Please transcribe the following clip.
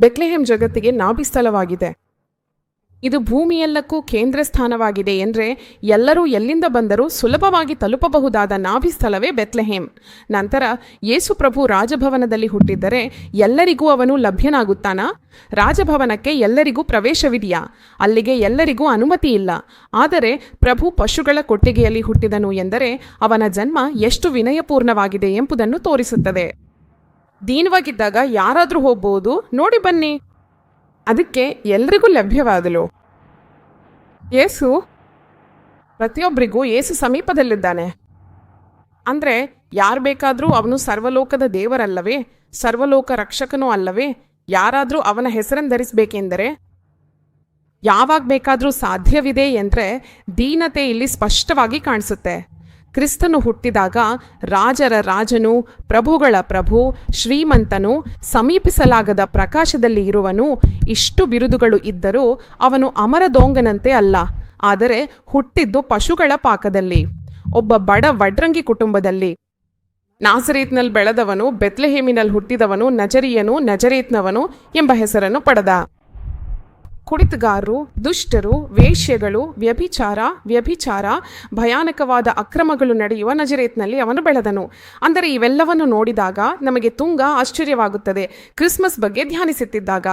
ಬೆಕ್ಲೆಹೆಮ್ ಜಗತ್ತಿಗೆ ನಾಭಿಸ್ಥಳವಾಗಿದೆ ಇದು ಭೂಮಿಯೆಲ್ಲಕ್ಕೂ ಕೇಂದ್ರ ಸ್ಥಾನವಾಗಿದೆ ಎಂದರೆ ಎಲ್ಲರೂ ಎಲ್ಲಿಂದ ಬಂದರೂ ಸುಲಭವಾಗಿ ತಲುಪಬಹುದಾದ ನಾಭಿ ಸ್ಥಳವೇ ಬೆತ್ಲೆಹೇಮ್. ನಂತರ ಯೇಸುಪ್ರಭು ರಾಜಭವನದಲ್ಲಿ ಹುಟ್ಟಿದ್ದರೆ ಎಲ್ಲರಿಗೂ ಅವನು ಲಭ್ಯನಾಗುತ್ತಾನಾ? ರಾಜಭವನಕ್ಕೆ ಎಲ್ಲರಿಗೂ ಪ್ರವೇಶವಿದೆಯಾ? ಅಲ್ಲಿಗೆ ಎಲ್ಲರಿಗೂ ಅನುಮತಿ ಇಲ್ಲ. ಆದರೆ ಪ್ರಭು ಪಶುಗಳ ಕೊಟ್ಟಿಗೆಯಲ್ಲಿ ಹುಟ್ಟಿದನು ಎಂದರೆ ಅವನ ಜನ್ಮ ಎಷ್ಟು ವಿನಯಪೂರ್ಣವಾಗಿದೆ ಎಂಬುದನ್ನು ತೋರಿಸುತ್ತದೆ. ದೀನವಾಗಿದ್ದಾಗ ಯಾರಾದರೂ ಹೋಗ್ಬೋದು. ನೋಡಿ ಬನ್ನಿ. ಅದಕ್ಕೆ ಎಲ್ರಿಗೂ ಲಭ್ಯವಾದಲು ಏಸು ಪ್ರತಿಯೊಬ್ಬರಿಗೂ ಏಸು ಸಮೀಪದಲ್ಲಿದ್ದಾನೆ. ಅಂದರೆ ಯಾರು ಬೇಕಾದರೂ ಅವನು ಸರ್ವಲೋಕದ ದೇವರಲ್ಲವೇ, ಸರ್ವಲೋಕ ರಕ್ಷಕನೂ ಅಲ್ಲವೇ, ಯಾರಾದರೂ ಅವನ ಹೆಸರನ್ನು ಧರಿಸಬೇಕೆಂದರೆ ಯಾವಾಗ ಬೇಕಾದರೂ ಸಾಧ್ಯವಿದೆ ಎಂದರೆ ದೀನತೆ ಇಲ್ಲಿ ಸ್ಪಷ್ಟವಾಗಿ ಕಾಣಿಸುತ್ತೆ. ಕ್ರಿಸ್ತನು ಹುಟ್ಟಿದಾಗ ರಾಜರ ರಾಜನು, ಪ್ರಭುಗಳ ಪ್ರಭು, ಶ್ರೀಮಂತನು, ಸಮೀಪಿಸಲಾಗದ ಪ್ರಕಾಶದಲ್ಲಿ ಇರುವನು, ಇಷ್ಟು ಬಿರುದುಗಳು ಇದ್ದರೂ ಅವನು ಅಮರದೋಂಗನಂತೆ ಅಲ್ಲ, ಆದರೆ ಹುಟ್ಟಿದ್ದು ಪಶುಗಳ ಪಾಕದಲ್ಲಿ, ಒಬ್ಬ ಬಡ ವಡ್ರಂಗಿ ಕುಟುಂಬದಲ್ಲಿ. ನಾಸರೇತ್ನಲ್ಲಿ ಬೆಳೆದವನು, ಬೆತ್ಲೆಹೇಮಿನಲ್ಲಿ ಹುಟ್ಟಿದವನು, ನಜರಿಯನು, ನಜರೇತ್ನವನು ಎಂಬ ಹೆಸರನ್ನು ಪಡೆದ. ಕುಡಿತಗಾರರು ದುಷ್ಟರು, ವೇಶ್ಯೆಗಳು, ವ್ಯಭಿಚಾರ ವ್ಯಭಿಚಾರ, ಭಯಾನಕವಾದ ಅಕ್ರಮಗಳು ನಡೆಯುವ ನಜರೇತ್ನಲ್ಲಿ ಅವನು ಬೆಳೆದನು. ಅಂದರೆ ಇವೆಲ್ಲವನ್ನು ನೋಡಿದಾಗ ನಮಗೆ ತುಂಗ ಆಶ್ಚರ್ಯವಾಗುತ್ತದೆ. ಕ್ರಿಸ್ಮಸ್ ಬಗ್ಗೆ ಧ್ಯಾನಿಸುತ್ತಿದ್ದಾಗ